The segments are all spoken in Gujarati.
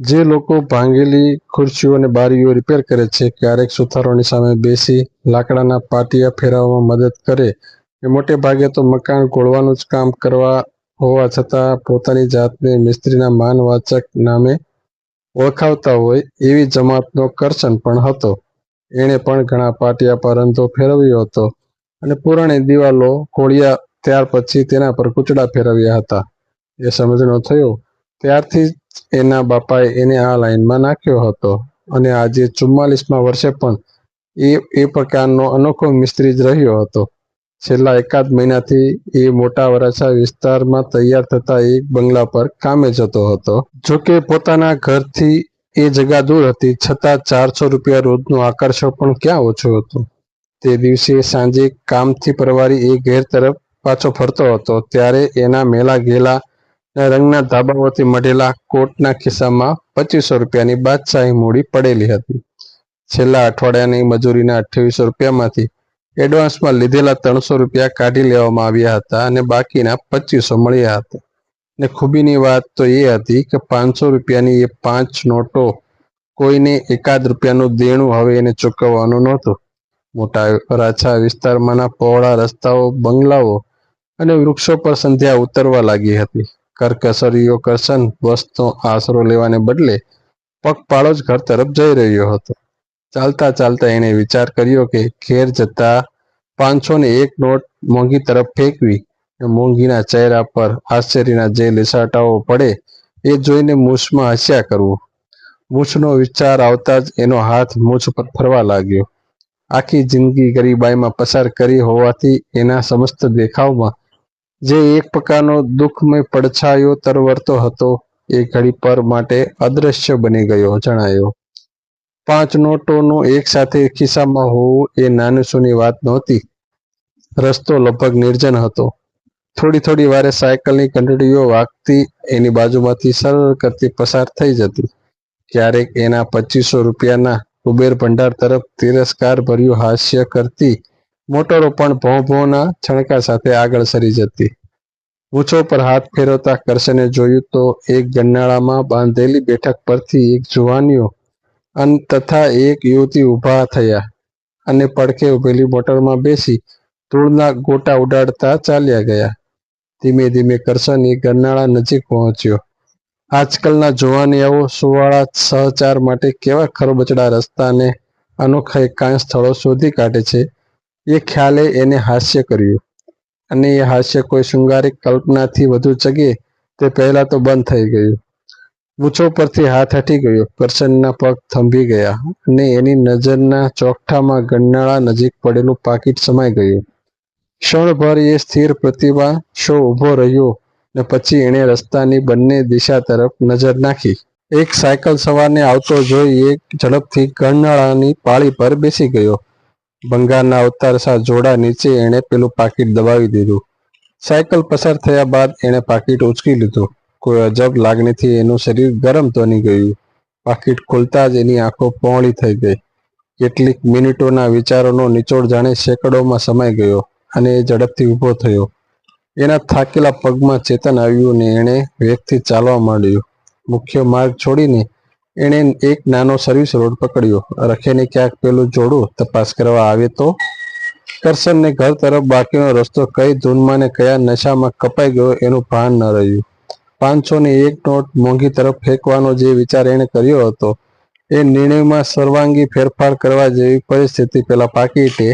જે લોકો ભાંગેલી ખુરશીઓ અને બારીઓ રિપેર કરે છે, ક્યારેક સુથારોની સામે બેસી લાકડાના પાટિયા ફેરવવામાં મદદ કરે. એ મોટે ભાગે તો મકાન ગોળવાનું જ કામ કરવા હોવા છતાં પોતાની જાતને મિસ્ત્રીના માનવાચક નામે ઓળખાવતા હોય એવી જમાતનો કરશન પણ હતો. એણે પણ ઘણા પાટિયા પર અંધો ફેરવ્યો હતો અને પુરાણી દિવાલો ખોળ્યા ત્યાર પછી તેના પર કૂચડા ફેરવ્યા હતા. એ સમજણો થયો. ત્યારથી એના બાપાએ એને આ લાઈનમાં નાખ્યો હતો. અને આજે ચુમ્માલીસમાં વર્ષે પણ એ એ પ્રકારનો અનોખો મિસ્ત્રી જ રહ્યો હતો. છેલ્લા એકાદ મહિનાથી એ મોટા વરાછા વિસ્તારમાં તૈયાર થતા એક બંગલા પર કામે જતો હતો. જોકે પોતાના ઘરથી એ જગા દૂર હતી, છતાં ચારસો રૂપિયા રોજનું આકર્ષણ પણ ક્યાં ઓછું હતું? તે દિવસે સાંજે કામથી પરવારી એ ઘેર તરફ પાછો ફરતો હતો, ત્યારે એના મેલા ગેલા રંગના ધાબાઓથી મઢેલા કોટના ખિસ્સામાં પચીસો રૂપિયાની બાદશાહી મૂડી પડેલી હતી. છેલ્લા અઠવાડિયાની મજૂરીના અઠ્યાવીસો રૂપિયામાંથી એડવાન્સમાં લીધેલા ત્રણસો રૂપિયા કાઢી લેવામાં આવ્યા હતા અને બાકીના પચીસો મળ્યા હતા. ને ખૂબીની વાત તો એ હતી કે પાંચસો રૂપિયાની એ પાંચ નોટો કોઈને એકાદ રૂપિયાનું દેણું હવે એને ચૂકવવાનું નહોતું. મોટા રાછા વિસ્તારમાંના પહોળા રસ્તાઓ, બંગલાઓ અને વૃક્ષો પર સંધ્યા ઉતરવા લાગી હતી. કરકસરીયો કરશન બસનો આશરો લેવાને બદલે પગપાળો જ ઘર તરફ જઈ રહ્યો હતો. ચાલતા ચાલતા એણે વિચાર કર્યો કે ઘેર જતા પાંચસો ને એક નોટ મોંઘી તરફ ફેંકવી મોંઘીના ચહેરા પર આશ્ચર્યના જે લીસાટાઓ પડે એ જોઈને મૂછમાં હસ્યા કરવું. મૂછનો વિચાર આવતા જ એનો હાથ મૂછ પર ફરવા લાગ્યો. આખી જિંદગી ગરીબાઈમાં પસાર કરી હોવાથી એના સમસ્ત દેખાવમાં જે એક પ્રકારનો દુઃખમય પડછાયો તરવરતો હતો, એ ઘડી પર માટે અદ્રશ્ય બની ગયો, જણાયો. પાંચ નોટોનું એક સાથે ખિસ્સામાં હોવું એ નાનુસુની વાત નહોતી. રસ્તો લગભગ નિર્જન હતો. થોડી થોડી વારે સાયકલની કંટડીઓ વાગતી એની બાજુમાંથી સરળ કરતી પસાર થઈ જતી. ક્યારેક એના પચીસો રૂપિયાના કુબેર ભંડાર તરફ તિરસ્કાર ભર્યું હાસ્ય કરતી મોટરો પણ ભોંભોના છણકા સાથે આગળ સરી જતી. મૂછો પર હાથ ફેરવતા કરશને જોયું તો એક ગન્નાળામાં બાંધેલી બેઠક પરથી એક જુવાનીઓ અને તથા એક યુવતી ઊભા થયા અને પડખે ઉભેલી મોટરમાં બેસી ધૂળના ગોટા ઉડાડતા ચાલ્યા ગયા. ધીમે ધીમે કરશન એ ગરનાળા નજીક પહોંચ્યો. આજકાલના જુવાનિયાઓ સુવાળા સહચાર માટે કેવા ખરબચડા રસ્તાને અનોખા એકાંત સ્થળો શોધી કાઢે છે એ ખ્યાલે એને હાસ્ય કર્યું. અને એ હાસ્ય કોઈ શૃંગારિક કલ્પનાથી વધુ ચગે, તે પહેલા તો બંધ થઈ ગયું. મૂછો પરથી હાથ હટી ગયો. કરશનના પગ થંભી ગયા અને એની નજરના ચોકઠામાં ગન્નાળા નજીક પડેલું પાકીટ સમાઈ ગયું. ક્ષણભર એ સ્થિર પ્રતિભા શો ઊભો રહ્યો ને પછી એણે રસ્તાની બંને દિશા તરફ નજર નાખી. એક સાયકલ સવારને આવતો જોઈ એક ઝડપથી ગરનાળાની પાળી પર બેસી ગયો. ભંગારના અવતારસા જોડા નીચે એણે પેલું પાકીટ દબાવી દીધું. સાયકલ પસાર થયા બાદ એણે પાકીટ ઉચકી લીધું. કોઈ અજબ લાગણીથી એનું શરીર ગરમ બની ગયું. પાકીટ ખોલતા જ એની આંખો પહોળી થઈ ગઈ. કેટલીક મિનિટોના વિચારોનો નિચોડ જાણે સેંકડોમાં સમાઈ ગયો અને એ ઝડપથી ઊભો થયો. એના થાકેલા પગમાં ચેતન આવ્યું ને એણે વેગથી ચાલવા માંડ્યું. મુખ્ય માર્ગ છોડીને એણે એક નાનો સર્વિસ રોડ પકડ્યો. રખેને ક્યાંક પેલું જોડું તપાસ કરવા આવે તો કરશનને ઘર તરફ બાકીનો રસ્તો કઈ ધૂનમાં ને કયા નશામાં કપાઈ ગયો એનું ભાન ન રહ્યું. પાંચસો ને એક નોટ મોંઘી તરફ ફેંકવાનો જે વિચાર એણે કર્યો હતો, એ નિર્ણયમાં સર્વાંગી ફેરફાર કરવા જેવી પરિસ્થિતિ પેલા પાકીટે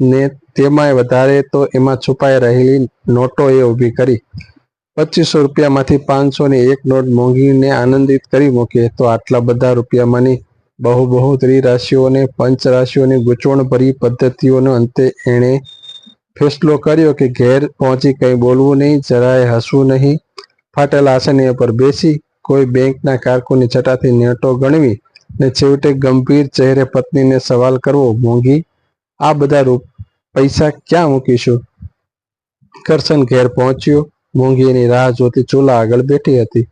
ને તેમાંય વધારે તો એમાં છુપાઈ રહેલી નોટો એ ઊભી કરી પચીસો રૂપિયામાંથી પાંચસો ને એક નોટ મોંઘીને આનંદિત કરી મૂકે તો આટલા બધા રૂપિયામાંની બહુ બહુ ત્રિરાશિઓને, પંચરાશિઓની ગૂંચવણભરી પદ્ધતિઓનો અંતે એણે ફેસલો કર્યો કે ઘેર પહોંચી કંઈ બોલવું નહીં, જરાય હસવું નહીં. ફાટેલા આસનીય પર બેસી, કોઈ બેંકના કારકુની છટાથી નેટો ગણવી ને છેવટે ગંભીર ચહેરે પત્નીને સવાલ કરવો, મોંઘી, આ બધા રૂપ, પૈસા ક્યાં મૂકીશું? કરશન ઘેર પહોંચ્યો. મોંઘી એની રાહ જોતી ચૂલા આગળ બેઠી હતી.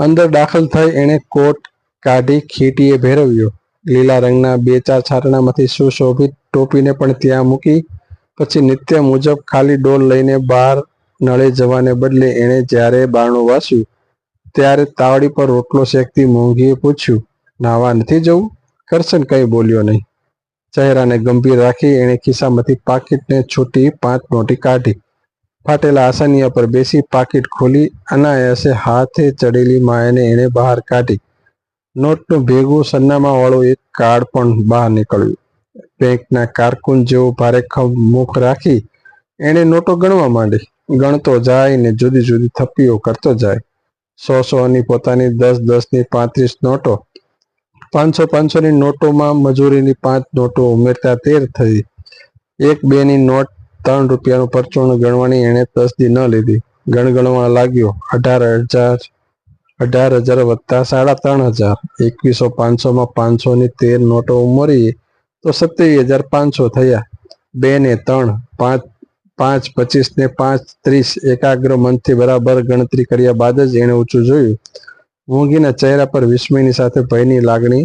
અંદર દાખલ થઈ એણે કોટ કાઢી ખીટીએ ભેરવ્યો. લીલા રંગના બે ચાર છાટણામાંથી સુશોભિત ટોપીને પણ ત્યાં મૂકી. પછી નિત્ય મુજબ ખાલી ડોલ લઈને બહાર નળે જવાને બદલે એણે જ્યારે બારણું વાસ્યું ત્યારે તાવડી પર રોટલો શેકતી મોંઘીએ પૂછ્યું, નાવા નથી જવું? કરશન કઈ બોલ્યો નહીં. ચહેરાને ગંભીર રાખી એણે ખિસ્સામાંથી પાકીટને છૂટી પાંચ નોટી કાઢી. ફાટેલા આસનિયા પર બેસી પાકીટ ખોલી અનાયાસે હાથે ચડેલી માયાને એણે બહાર કાઢી. નોટનું ભેગું સરનામા વાળું એક કાર્ડ પણ બહાર નીકળ્યું. બેંકના કારકુન જેવો ભારેખમ મુખ રાખી એણે નોટો ગણવા માંડી. ગણતો જાય ને જુદી જુદી થપ્પીઓ કરતો જાય. સો સોની પોતાની દસ દસની પાંત્રીસ નોટો. પાંચસો પાંચસોની નોટોમાં મજૂરીની પાંચ નોટો ઉમેરતા તેર થઈ. એક બેની નોટ ત્રણ રૂપિયાનું પરચુરણ ગણવાની એણે તસ્દી ન લીધી. ગણગણવા લાગ્યો, અઢાર હજાર અઢાર હજાર વત્તા સાડા ત્રણ હજાર. એકવીસો પાંચસોમાં પાંચસોની તેર નોટો ઉમેરીએ તો સત્યાવીસ હજાર પાંચસો થયા. બે ને ત્રણ, પાંચ પાંચ, પચીસ ને પાંચ, ત્રીસ એકાગ્ર મનથી બરાબર ગણતરી કર્યા બાદ જ એણે ઊંચું જોયું. મોંઘીના ચહેરા પર વિસ્મયની સાથે ભયની લાગણી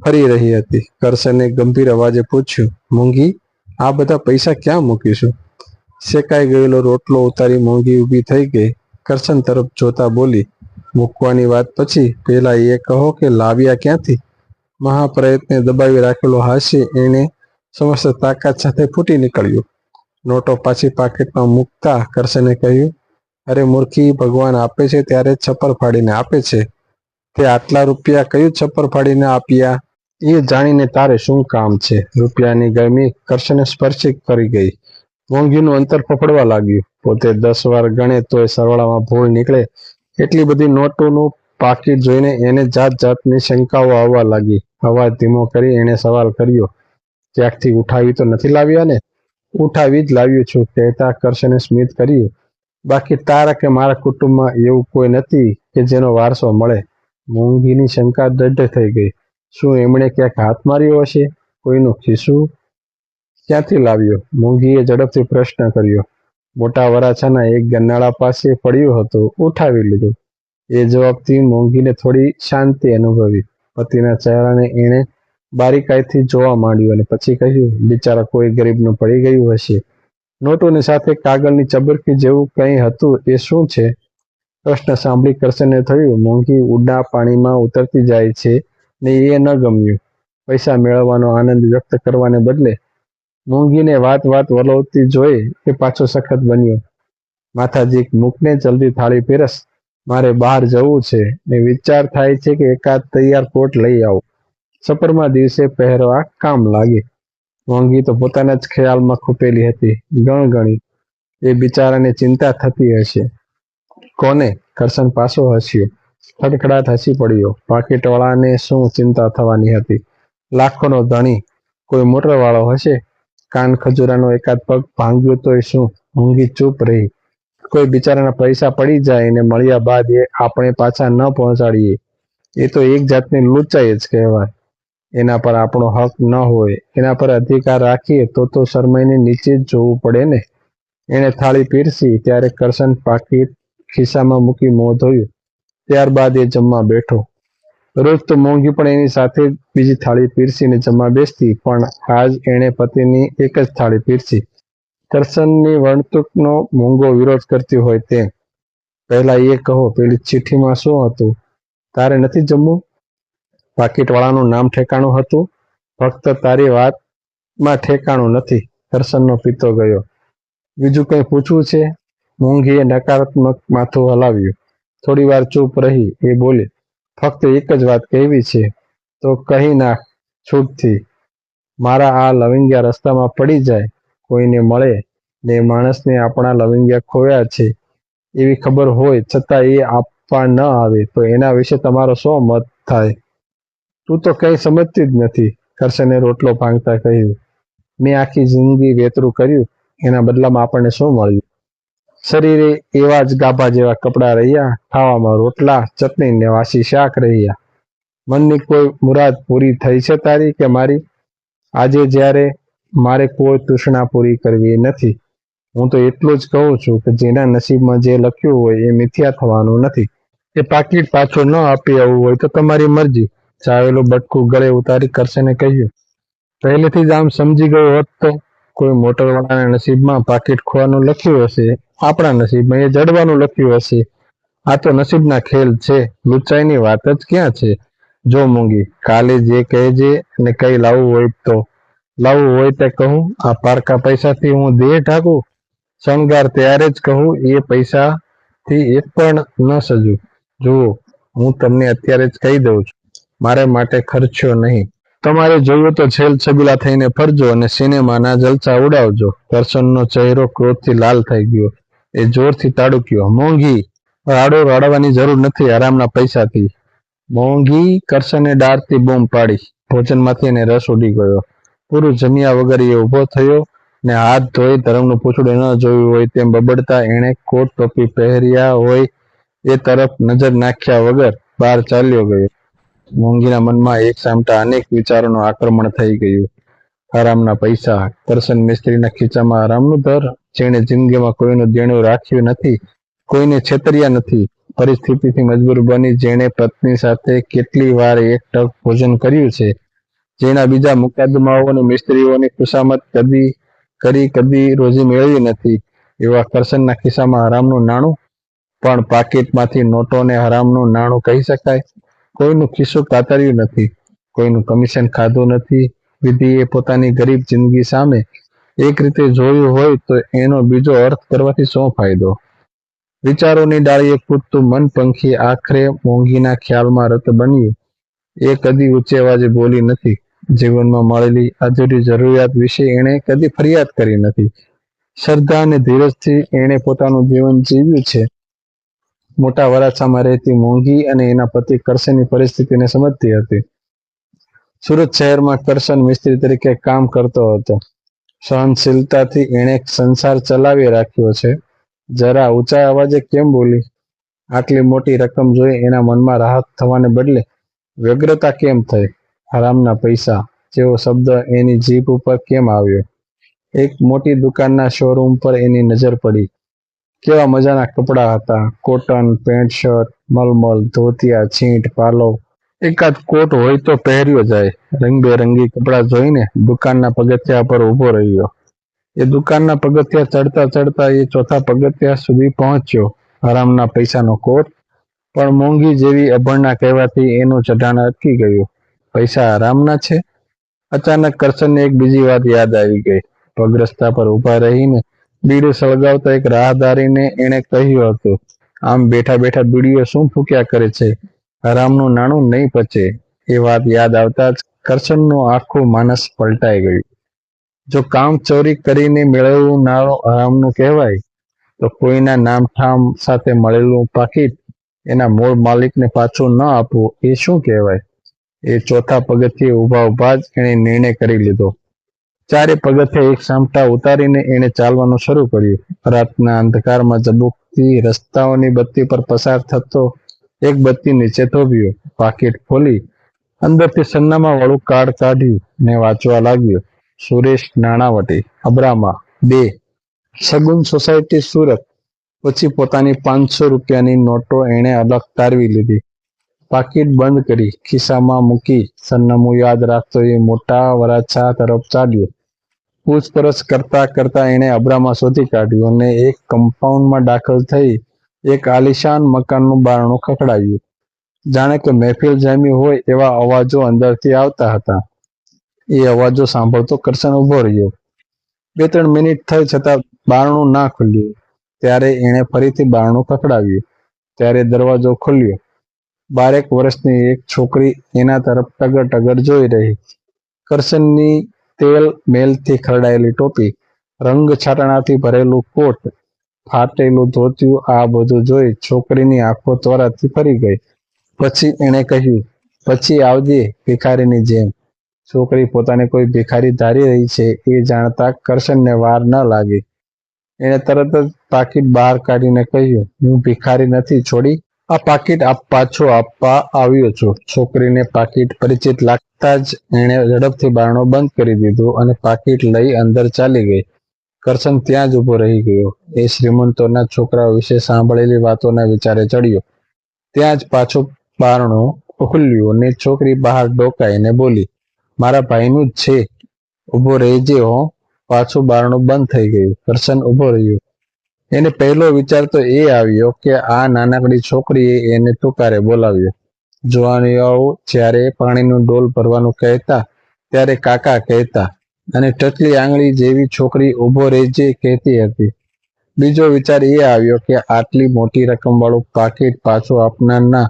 ફરી રહી હતી. કરશને ગંભીર અવાજે પૂછ્યું મોંઘી આ બધા પૈસા ક્યાં મૂકીશું? શેકાઈ ગયેલો રોટલો ઉતારી મોંઘી ઊભી થઈ ગઈ. કરશન તરફ જોતા બોલી, મૂકવાની વાત પછી પહેલા એ કહો કે લાવ્યા ક્યાંથી? મહાપ્રયત્ને દબાવી રાખેલો હાસ્ય એણે સમસ્ત તાકાત સાથે ફૂટી નીકળ્યું. નોટો પાછી પાકેટમાં મૂકતા કરશને કહ્યું, અરે મૂર્ખી, ભગવાન આપે છે ત્યારે છપ્પર ફાડીને આપે છે. તે આટલા રૂપિયા કયું છપ્પર ફાડીને આપ્યા? એ જાણીને તારે શું કામ છે? રૂપિયાની ગરમી કરશને સ્પર્શી કરી ગઈ. મોંઘીનું અંતર ફફડવા લાગ્યું. પોતે દસ વાર ગણે તોય સરવાળામાં ભૂલ નીકળે. એટલી બધી નોટોનું પાકીટ જોઈને એને જાત જાતની શંકાઓ આવવા લાગી. અવાજ ધીમો કરી એણે સવાલ કર્યો. ક્યાંકથી ઉઠાવી તો નથી લાવ્યા ને? ઉઠાવી જ લાવ્યું છું. કહેતા કરશને સ્મિત કર્યું. બાકી તારા કે મારા કુટુંબમાં એવું કોઈ નથી કે જેનો વારસો મળે. મોંઘીની શંકા દઢ થઈ ગઈ. શું એમણે ક્યાંક હાથ માર્યો હશે? કોઈનું ખિસ્સું? ક્યાંથી લાવ્યો? મોંઘીએ ઝડપથી પ્રશ્ન કર્યો. મોટા વરાછાના એક ગન્નાળા પાસે પડ્યું હતું, ઉઠાવી લીધું. એ જવાબથી મોંઘીને થોડી શાંતિ અનુભવી. પતિના ચહેરાને એણે બારીકાઈથી જોવા માંડ્યું અને પછી કહ્યું, બિચારા કોઈ ગરીબનું પડી ગયું હશે. નોટોની સાથે કાગળની ચબરકી જેવું કંઈ હતું એ શું છે? પ્રશ્ન સાંભળી કરશને થયું મોંઘી ઉડા પાણીમાં ઉતરતી જાય છે. ને એ ન ગમ્યું. પૈસા મેળવવાનો આનંદ વ્યક્ત કરવાને બદલે મોંઘીને વાત વાત વલોવતી જોઈ એ પાછો સખત બન્યો. માથાજી મૂકને જલ્દી થાળી પીરસ મારે બહાર જવું છે ને વિચાર થાય છે કે એકાદ તૈયાર કોટ લઈ આવો. સપરમાં દિવસે પહેરવા કામ લાગે. મોંઘી તો પોતાના જ ખ્યાલમાં ખૂપેલી હતી, ગણગણી. એ બિચારાને ચિંતા થતી હશે. કોને? કરશન પાછો હસ્યો. ખડખડાટ હસી પડ્યો. પાકીટવાળાને શું ચિંતા થવાની હતી? લાખોનો ધણી, કોઈ મોટરવાળો હશે? કાન ખજૂરાનો એકાદ પગ ભાંગ્યો તોય શું? મોંઘી ચૂપ રહી. કોઈ બિચારાના પૈસા પડી જાય એને મળ્યા બાદ એ આપણે પાછા ન પહોંચાડીએ. એ તો એક જાતની લૂંચાઈ જ કહેવાય. એના પર આપણો હક ન હોય. એના પર અધિકાર રાખીએ તો તો શરમાઈને નીચે જ જોવું પડે ને. એણે થાળી પીરસી, ત્યારે કરશન પાકીટ ખિસ્સામાં મૂકી મોં ધોયું. ત્યારબાદ એ જમવા બેઠો. રોજ તો મોંઘી પણ એની સાથે બીજી થાળી પીરસીને જમવા બેસતી, પણ આજ એણે પતિની એક જ થાળી પીરસી. કરશનની વર્ણતુકનો મોંઘો વિરોધ કરતી હોય તેમ પહેલા એ કહો, પેલી ચિઠ્ઠીમાં શું હતું? તારે નથી જમવું? પાકીટવાળાનું નામ ઠેકાણું હતું. ફક્ત તારી વાતમાં ઠેકાણું નથી. દર્શનનો પિત્તો ગયો. બીજું કંઈ પૂછવું છે? મોંઘીએ નકારાત્મક માથું હલાવ્યું. થોડી વાર ચૂપ રહી. એ બોલી, ફક્ત એક જ વાત કહેવી છે. તો કહી નાખ છૂટથી. મારા આ લવિંગ્યા રસ્તામાં પડી જાય. કોઈને મળે ને માણસને આપણા લવિંગ્યા ખોયા છે. એવી ખબર હોય છતાં એ આપવા ન આવે. તો એના વિશે તમારો શું મત થાય? તું તો કંઈ સમજતી જ નથી કરશને રોટલો ભાંગતા કહ્યું. મેં આખી જિંદગી વેતરું કર્યું. એના બદલામાં આપણને શું મળ્યું? શરીરે એવા જ ગાભા જેવા કપડાં રહ્યા, ખાવામાં રોટલા, ચટણી ને વાસી શાક રહ્યા. મનની કોઈ મુરાદ પૂરી થઈ છે તારી કે મારી? આજે જ્યારે મારે કોઈ તૃષ્ણા પૂરી કરવી નથી, હું તો એટલું જ કહું છું કે જેના નસીબમાં જે લખ્યું હોય એ મિથ્યા થવાનું નથી. એ પાકીટ પાછું ન આપી આવવું હોય તો તમારી મરજી. ચાવેલું બટકું ગળે ઉતારી કરશે ને કહ્યું. પહેલેથી જ આમ સમજી ગયો હોત તો કોઈ મોટરવાળાના નસીબમાં પાકીટ ખોવાનું લખ્યું હશે આપણા નસીબમાં એ જડવાનું લખ્યું હશે. આ તો નસીબના ખેલ છે. લુચાઈની વાત જ ક્યાં છે? જો મૂંગી, કાલે જે કહેજે અને કઈ લાવવું હોય તો. લાવવું હોય તે કહું, આ પારકા પૈસાથી હું દેહ ઢાંકું? શણગાર ત્યારે જ કહું, એ પૈસાથી એક પણ ન સજું. જુઓ, હું તમને અત્યારે જ કહી દઉં છું. મારે માટે ખર્ચ્યો નહીં. તમારે જોયું તો છેલ છબીલા થઈને ફરજો અને સિનેમાના જલસા ઉડાવજો. કરશનનો ચહેરો ક્રોધથી લાલ થઈ ગયો. એ જોરથી તાડુક્યો મોંઘી રાડો રાડવાની જરૂર નથી, આરામના પૈસાથી. મોંઘી કરશને ડારથી બૂમ પાડી ભોજનમાંથી એને રસ ઉડી ગયો. પૂરું જમ્યા વગર એ ઊભો થયો ને હાથ ધોઈ ધર્મનું પૂછડું ન જોયું હોય તેમ બબડતા એણે કોટ ટોપી પહેર્યા હોય એ તરફ નજર નાખ્યા વગર બહાર ચાલ્યો ગયો. મોંઘીના મનમાં એક સામટા અનેક વિચારોનું આક્રમણ થઈ ગયું. આરામના પૈસા. કરશન મિસ્ત્રીના ખીચામાં આરામનું ધર જેણે જિંદગીમાં કોઈનું દેણું રાખ્યું નથી, કોઈને છેતર્યા નથી. પરિસ્થિતિથી મજબૂર બની જેણે પત્ની સાથે કેટલી વાર એક ટક ભોજન કર્યું છે. જેના બીજા મુકદ્દમાઓ અને મિસ્ત્રીઓની ખુશામત કદી, કરી કદી રોજી મેળવી નથી. એવા કરશનના ખિસ્સામાં હરામનું નાણું? પણ પાકીટમાંથી નોટોને હરામનું નાણું કહી શકાય? કોઈનું ખિસ્સું કાતર્યું નથી. કોઈનું કમિશન ખાધું નથી. વિધિએ પોતાની ગરીબ જિંદગી સામે એક રીતે જોયું હોય તો એનો બીજો અર્થ કરવાથી શું ફાયદો? વિચારોની ડાળીએ કૂદતું મન પંખી આખરે મોંઘીના ખ્યાલમાં રત બન્યું એ કદી ઊંચે અવાજે બોલી નથી. જીવનમાં મળેલી અધૂરી જરૂરિયાત વિશે એણે કદી ફરિયાદ કરી નથી. શ્રદ્ધા અને ધીરજથી એણે પોતાનું જીવન જીવ્યું છે. મોટા વરાછામાં રહેતી મોંઘી અને એના પતિ કરશેની પરિસ્થિતિને સમજતી હતી. સુરત શહેરમાં કરશન મિસ્ત્રી તરીકે કામ કરતો હતો. સહનશીલતાથી એણે સંસાર ચલાવી રાખ્યો છે. જરા ઊંચા અવાજે કેમ બોલી? આટલી મોટી રકમ જોઈ એના મનમાં રાહત થવાને બદલે વ્યગ્રતા કેમ થઈ? હરામના પૈસા, જેવો શબ્દ એની જીભ ઉપર કેમ આવ્યો? એક મોટી દુકાનના શોરૂમ પર એની નજર પડી. કેવા મજાના કપડાં હતા. કોટન પેન્ટ શર્ટ મલમલ, ધોતિયા છીંટ પાલો એકાદ કોટ હોય તો પહેર્યો જાય. રંગબેરંગી કપડાં જોઈને દુકાનના પગથિયા પર ઊભો રહ્યો. એ દુકાનના પગથિયા ચડતા ચડતા એ ચોથા પગથિયા સુધી પહોંચ્યો. હરામના પૈસાનો કોટ. પણ મોંઘી જેવી અભણના કહેવાથી એનું ચઢાણ અટકી ગયું. પૈસા આરામના છે? અચાનક કરશનને એક બીજી વાત યાદ આવી ગઈ. પગ રસ્તા પર ઊભા રહીને બીડું સળગાવતા એક રાહદારીને એણે કહ્યું હતું, આમ બેઠા બેઠા બીડીઓ શું ફૂક્યા કરે છે? હરામનું નાણું નહીં પચે એ વાત યાદ આવતા જ કરશનનું આખું માનસ પલટાઈ ગયું. જો કામ ચોરી કરીને મેળવેલું નાણું હરામનું કહેવાય, તો કોઈના નામઠામ સાથે મળેલું પાકીટ એના મૂળ માલિકને પાછું ન આપવું એ શું કહેવાય? એ ચોથા પગથિયે ઊભા ઊભા જ એણે નિર્ણય કરી લીધો. ચારે પગથિયે એક સામટા ઉતારીને એણે ચાલવાનું શરૂ કર્યું. રાતના અંધકારમાં જબુકતી રસ્તાઓની બત્તી પર પસાર થતો એક બત્તી નીચે થોભ્યો પાકીટ ખોલી, અંદરથી સરનામા વાળું કાર્ડ કાઢ્યું ને વાંચવા લાગ્યો, સુરેશ નાણાવટી અબ્રામા બે. સગુન સોસાયટી સુરત. પછી પોતાની પાંચસો રૂપિયાની નોટો એણે અલગ તારવી લીધી. પાકીટ બંધ કરી, ખિસ્સામાં મૂકી. સરનામું યાદ રાખતો એ મોટા વરાછા તરફ ચાલ્યો. પૂછપરછ કરતા કરતા એણે અબ્રામા શોધી કાઢ્યું અને એક કમ્પાઉન્ડમાં દાખલ થઈ એક આલિશાન મકાનનું બારણું ખખડાયું. જાણે કે મહેફિલ જામી હોય એવા અવાજો અંદરથી આવતા હતા. એ અવાજો સાંભળતો કરશન ઊભો રહ્યો. બે ત્રણ મિનિટ થઈ છતાં બારણું ના ખુલ્યું. ત્યારે એણે ફરીથી બારણું ખખડાવ્યું. ત્યારે દરવાજો ખુલ્યો. બારેક વર્ષની એક છોકરી એના તરફ ટગર ટગર જોઈ રહી. કરશનની તેલ મેલથી ખરડાયેલી ટોપી, રંગ છાટણાથી ભરેલું કોટ ફાટેલું ધોતિયું આ બધું જોઈ છોકરીની આંખો ત્વરાથી ફરી ગઈ. પછી એણે કહ્યું, પછી આવજે ભિખારીની જેમ. છોકરી પોતાને કોઈ ભિખારી ધારી રહી છે એ જાણતા કરશનને વાર ન લાગી. એણે તરત જ પાકીટ બહાર કાઢીને કહ્યું, હું ભિખારી નથી, છોડી. આ પાકીટ આપ પાછો આપવા આવ્યો છું. છોકરીને પાકીટ પરિચિત લાગતા જ એણે ઝડપથી બારણો બંધ કરી દીધું અને પાકીટ લઈ અંદર ચાલી ગઈ. કરશન ત્યાં જ ઊભો રહી ગયો. એ શ્રીમંતોના છોકરાઓ વિશે સાંભળેલી વાતોના વિચારે ચડ્યો. ત્યાં જ પાછું બારણું ખુલ્યું અને છોકરી બહાર ડોકાઈને બોલી, મારા ભાઈનું જ છે. ઊભો રહેજે હો. પાછું બારણું બંધ થઈ ગયું. કરશન ઊભો રહ્યો. એને પહેલો વિચાર તો એ આવ્યો કે આ નાનકડી છોકરીએ એને ટુકારે બોલાવ્યો. જુવાનીઓ જ્યારે પાણીનું ડોલ ભરવાનું કહેતા, ત્યારે કાકા કહેતા અને ટટલી આંગળી જેવી છોકરી ઊભો રહેજે કહેતી હતી. બીજો વિચાર એ આવ્યો કે આટલી મોટી રકમ વાળું પાકીટ પાછું આપનારના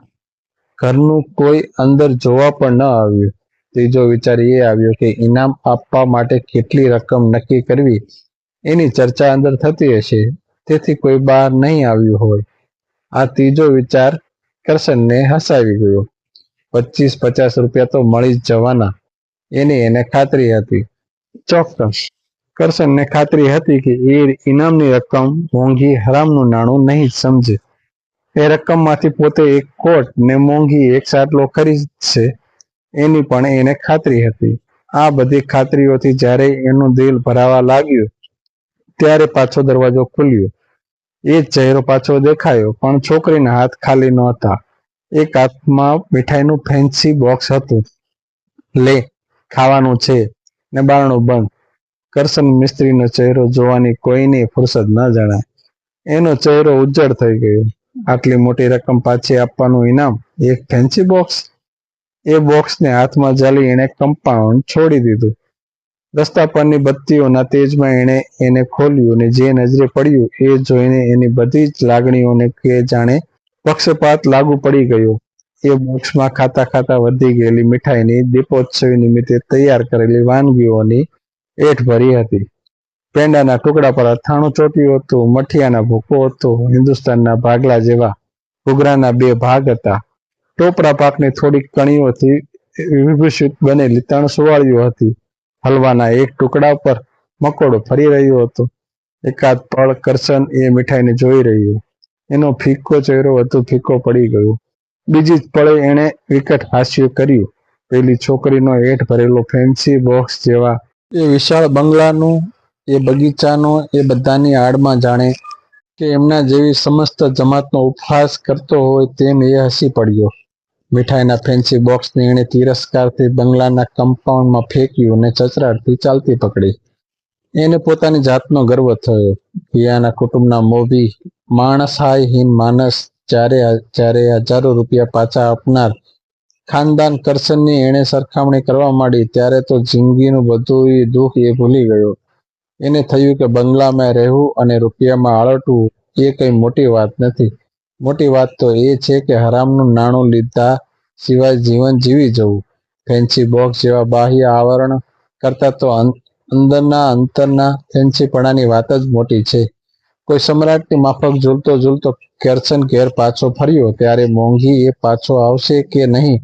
ઘરનું કોઈ અંદર જોવા પણ ન આવ્યું. ત્રીજો વિચાર એ આવ્યો કે ઇનામ આપવા માટે કેટલી રકમ નક્કી કરવી? એની ચર્ચા અંદર થતી હશે. તેથી કોઈ બહાર નહીં આવ્યું હોય. આ ત્રીજો વિચાર કરશનને હસાવી ગયો. પચીસ પચાસ રૂપિયા તો મળી જ જવાના. એની એને ખાતરી હતી. ચોક્કસ. કરશનને ખાતરી હતી કે એ ઇનામની રકમ મોંઘી હરામનું નાણું નહીં સમજે. એ રકમમાંથી પોતે એક કોટ ને મોંઘી એક સાટલો ખરીદશે. એની પણ એને ખાતરી હતી. આ બધી ખાતરીઓથી જ્યારે એનું દિલ ભરાવા લાગ્યું, ત્યારે પાછો દરવાજો ખુલ્યો. એ જ ચહેરો પાછો દેખાયો, પણ છોકરીના હાથ ખાલી નહોતા. એક હાથમાં મીઠાઈનું ફેન્સી બોક્સ હતું. લે, ખાવાનું છે. ને બંધ. કરશન મિસ્ત્રીનો ચહેરો જોવાની કોઈની ફુરસદ ન જણાય. એનો ચહેરો ઉજ્જળ થઈ ગયો. આટલી મોટી રકમ પાછી આપવાનું ઇનામ એક ફેન્સી બોક્સ એ બોક્સને હાથમાં જાલી એણે કમ્પાઉન્ડ છોડી દીધું. રસ્તા પરની બત્તીઓના તેજમાં એણે એને ખોલ્યું અને જે નજરે પડ્યું એ જોઈને એની બધી જ લાગણીઓને કે જાણે પક્ષપાત લાગુ પડી ગયો. એ બોક્સમાં ખાતા ખાતા વધી ગયેલી મીઠાઈની દીપોત્સવ નિમિત્તે તૈયાર કરેલી વાનગીઓની એઠ ભરી હતી. પેંડાના ટુકડા પર અથાણું ચોટ્યું હતું, મઠિયાના ભૂકો હતો, હિન્દુસ્તાનના ભાગલા જેવા ઘૂઘરાના બે ભાગ હતા. ટોપરા પાકની થોડીક કણીઓથી વિભૂષિત બનેલી ત્રણ સુવાળીઓ હતી. હલવાના એક ટુકડા પર મકોડો ફરી રહ્યો હતો. એકાદ પળ કરશન એ મીઠાઈને જોઈ રહ્યું. એનો ફીકો ચહેરો વધુ ફીકો પડી ગયો. બીજી જ પળે એણે વિકટ હાસ્ય કર્યું. પેલી છોકરીનો હેઠ ભરેલો ફેન્સી બોક્સ જેવા એ વિશાળ બંગલાનું, એ બગીચાનો, એ બધાની આડમાં જાણે કે એમના જેવી સમસ્ત જમાતનો ઉપહાસ કરતો હોય તેમ એ હસી પડ્યો. મીઠાઈના ફેન્સી બોક્સને એણે તિરસ્કારથી બંગલાના કમ્પાઉન્ડમાં ફેંક્યું અને ચચરાટથી ચાલતી પકડી. એને પોતાની જાતનો ગર્વ થયો. પિયાના કુટુંબના મોભી માણસ હાય હિન માણસ જ્યારે જ્યારે હજારો રૂપિયા પાછા આપનાર ખાનદાન કરશનની એણે સરખામણી કરવા માંડી, ત્યારે તો જિંદગીનું બધું દુઃખ એ ભૂલી ગયો. એને થયું કે બંગલામાં રહેવું અને રૂપિયામાં આળટવું એ કઈ મોટી વાત નથી. મોટી વાત તો એ છે કે હરામનું નાણું લીધા સિવાય જીવન જીવી જવું. ફેન્સી બોક્સ જેવા બાહ્ય આવરણ કરતા તો અંદરના અંતરના ફેન્સીપણાની વાત જ મોટી છે. કોઈ સમ્રાટની માફક ઝૂલતો ઝૂલતો કેરસન ઘેર પાછો ફર્યો ત્યારે મોંઘી એ પાછો આવશે કે નહીં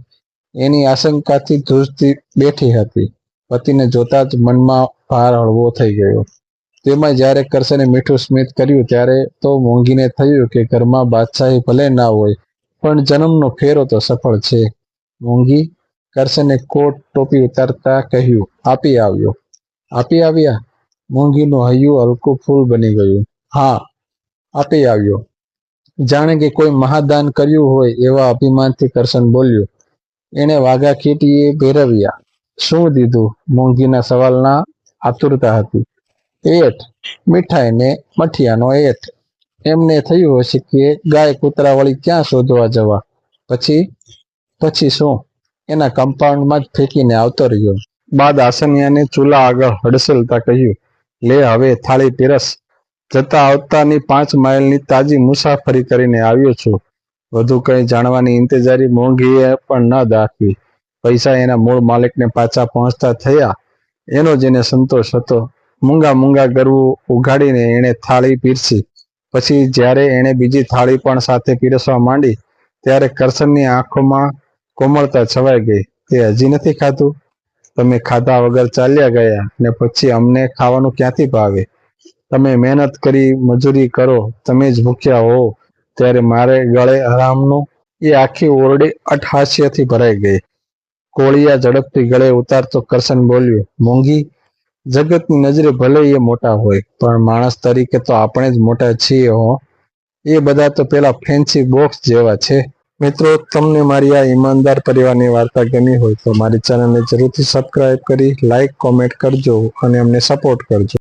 એની આશંકાથી ધ્રુજતી બેઠી હતી. પતિને જોતા જ મનમાં ભાર હળવો થઈ ગયો. તેમાં જ્યારે કરશને મીઠું સ્મિત કર્યું ત્યારે તો મોંઘીને થયું કે ઘરમાં બાદશાહી ભલે ના હોય, પણ જન્મનો ફેરો તો સફળ છે. મોંઘી કરશને કોટ ટોપી ઉતારતા કહ્યું, આપી આવ્યો. આપી આવ્યા, મોંઘીનું હૈયું હલકું ફૂલ બની ગયું. હા, આપી આવ્યો. જાણે કે કોઈ મહાદાન કર્યું હોય એવા અભિમાનથી કરશન બોલ્યો. એણે વાઘા ખીટીએ ભેરવ્યા. શું દીધું? મોંઘીના સવાલના આતુરતા હતી. એઠ, મીઠાઈ ને મઠિયાનો એઠ. એમને થયું હશે કે ગાય કૂતરા વળી ક્યાં શોધવા જવા? પછી પછી શું? એના કમ્પાઉન્ડમાં જ ફેંકીને આવતો રહ્યો. બાદ આસનિયાને ચૂલા આગળ હડસલતા કહ્યું, લે હવે થાળી પીરસ. જતા આવતાની પાંચ માઇલની તાજી મુસાફરી કરીને આવ્યો છું. વધુ કંઈ જાણવાની ઇંતજારી મોંઘીએ પણ ન દાખવી. પૈસા એના મૂળ માલિકને પાછા પહોંચતા થયા. એનો જેને સંતોષ હતો. મૂંગા મૂંગા ગરવું ઉઘાડીને એણે થાળી પીરસી. પછી જ્યારે એણે બીજી થાળી પણ સાથે પીરસવા માંડી, ત્યારે કરશનની આંખોમાં કોમળતા છવાઈ ગઈ. તે હજી નથી ખાધું? તમે ખાધા વગર ચાલ્યા ગયા ને પછી અમને ખાવાનું ક્યાંથી ભાવે? તમે મહેનત કરી મજૂરી કરો, તમે જ ભૂખ્યા હો, ત્યારે મારે ગળે આરામનું એ આખી ઓરડી અઠહાસ્યથી ભરાઈ ગઈ. કોળિયા ઝડપથી ગળે ઉતારતો કરશન બોલ્યું, મોંઘી, જગતની નજરે ભલે એ મોટા હોય, પણ માણસ તરીકે તો આપણે જ મોટા છીએ હો. એ બધા તો પેલા ફેન્સી બોક્સ જેવા છે. મિત્રો, તમને મારી આ ઈમાનદાર પરિવારની વાર્તા ગમી હોય તો મારી ચેનલને જરૂરથી સબસ્ક્રાઇબ કરી લાઈક કોમેન્ટ કરજો અને અમને સપોર્ટ કરજો.